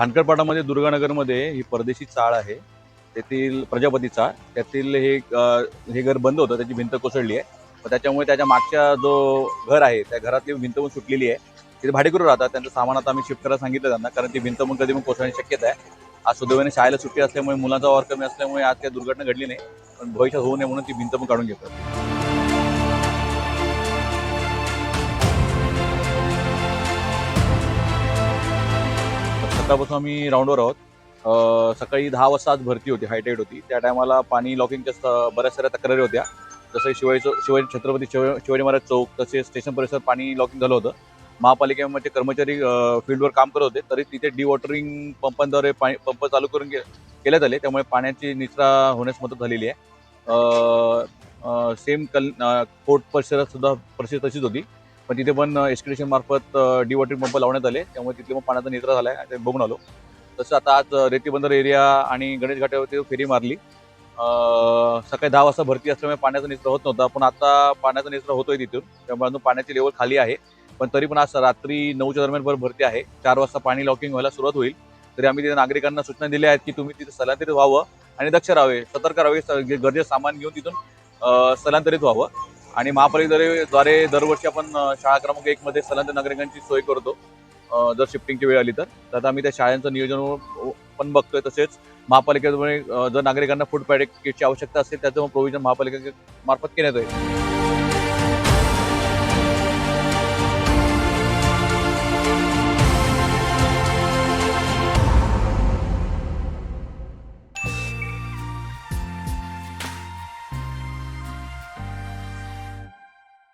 खानकरपाटामध्ये दुर्गानगरमध्ये ही परदेशी चाळ आहे. तेथील प्रजापती चाळ. त्यातील हे हे घर बंद होतं त्याची भिंत कोसळली आहे. त्याच्यामुळे त्याच्या मागच्या जो घर आहे त्या घरातली भिंत पण सुटलेली आहे. तिथे भाडेकरू राहतात त्यांचं सामान आता आम्ही शिफ्ट करायला सांगितलं त्यांना कारण ती भिंत पण कधी पण कोसळण्याची शक्यता आहे. आज सुदैवाने शाळेला सुट्टी असल्यामुळे मुलांचा वावर कमी असल्यामुळे आज काही दुर्घटना घडली नाही. पण भविष्यात होऊ नये म्हणून ती भिंत पण काढून घेतात आतापासून आम्ही राऊंडवर आहोत. सकाळी दहा वाजता आज भरती होती हायटाईट होती. त्या टायमाला पाणी लॉकिंगच्या बऱ्याच साऱ्या तक्रारी होत्या. जसं शिवाजी शिवाजी छत्रपती शिव- शिवाजी महाराज चौक तसेच स्टेशन परिसर पाणी लॉकिंग झालं होतं. महापालिकेमध्ये कर्मचारी फील्डवर काम करत होते. तरी तिथे डी वॉटरिंग पंपांद्वारे पाणी पंप चालू करून केल्यात आले. त्यामुळे पाण्याची निचरा होण्यास मदत झालेली आहे. सेम कल कोर्ट परिसरात सुद्धा परिस्थिती तशीच होती. पण तिथे पण एस्क्युलेशन मार्फत डी वॉटरिंग पंप लावण्यात आले. त्यामुळे तिथे मग पाण्याचा निचरा झाला आहे ते बघून आलो. तसं आता आज रेतीबंदर एरिया आणि गणेश घाटावरती फेरी मारली. सकाळी दहा वाजता भरती असल्यामुळे पाण्याचा निचरा होत नव्हता पण आता पाण्याचा निचरा होतोय तिथून. त्यामुळे अजून पाण्याची लेवल खाली आहे. पण तरी पण आज रात्री नऊच्या दरम्यान भर भरती आहे. चार वाजता पाणी लॉकिंग व्हायला सुरुवात होईल. तरी आम्ही तिथे नागरिकांना सूचना दिल्या आहेत की तुम्ही तिथे स्थलांतरित व्हावं आणि दक्ष राहावे. सतर्क राहावे. स- गरजेचं सामान घेऊन तिथून स्थलांतरित व्हावं. आणि महापालिकेद्वारे दरवर्षी आपण शाळा क्रमांक एक मध्ये स्थलांतर नागरिकांची सोय करतो जर शिफ्टिंगची वेळ आली तर. तर आता आम्ही त्या शाळांचं नियोजन पण बघतोय तसेच महापालिकेद्वारे जर नागरिकांना फूड पॅकेटची आवश्यकता असेल त्याचं प्रोव्हिजन महापालिकेमार्फत मार्फत येईल